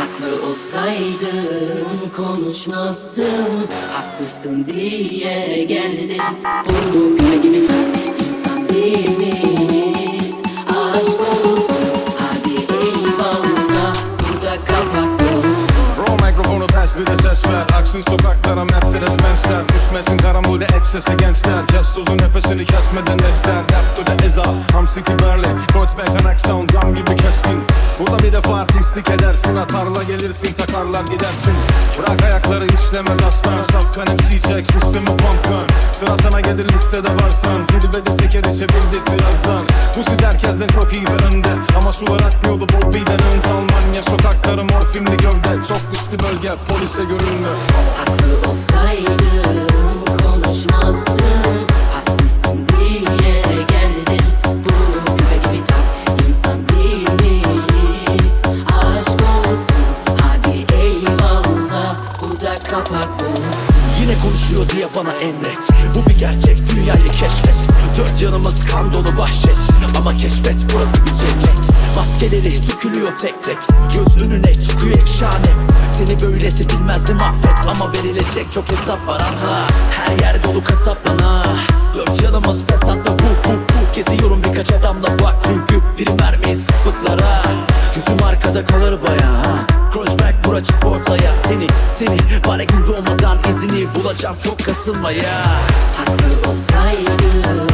Haklı olsaydım konuşmazdım. Haksızsın diye geldim. Bu küpe gibi insan değil miyiz? Aşk olsun hadi eyvallah. Burada kapak olsun. Pro mikrofonu ters bir de ses ver Aksın sokaklara Mercedes Benz'ler Düşmesin karambolde eksesli gençler. Kes tuzun nefesini kesmeden ester. Dert the eza Hamsi kiberli Kreuzberg aksan cam gibi keskin. Burada bir defa artistlik edersin. Atarla gelirsin takarlar gidersin. Bırak ayakları işlemez aslan. Safkan MC çek sistemi pumpgun. Sıra sana gelir listede varsan. Zirvede tekeri çevirdik birazdan. Musit herkesten çok iyi ve önde. Ama sular akmıyordu Bobby'den önce. Almanya Sokakları morfinli gövde. Çok riskli bölge polise görünme Haklı olsaydım konuşmazdım Haksızsın diye geldim Bu küpe gibi tat insan? Aşk olsun. Hadi eyvallah. Bu da kapak olsun Yine konuşuyor diye bana emret. Bu bir gerçek. Dünyayı keşfet. Dört yanımız kan dolu vahşet. Ama keşfet burası bir Maskeleri dökülüyor tek tek. Göz önüne çıkıyor efşane Seni böylesi bilmezdim affet. Ama verilecek çok hesap var aha. Her yer dolu kasap bana Dört yanımız fesatta bu bu bu. Geziyorum birkaç adamla bak çünkü Biri mermi sıklıklara. Gözüm arkada kalır baya Crossback bura çık ortaya Seni seni. Bana gün doğmadan izini bulacağım çok kasılmaya. Haklı olsaydım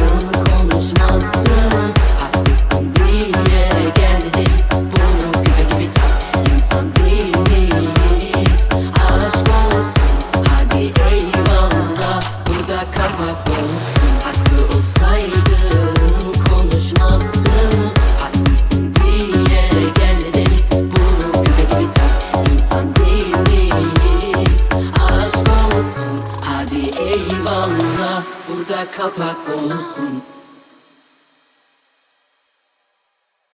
Olsun. Haklı olsaydım konuşmazdım Haksızsın diye geldim Bunu küpe insan değil miyiz? Aşk olsun. Hadi eyvallah. Burada kapak olsun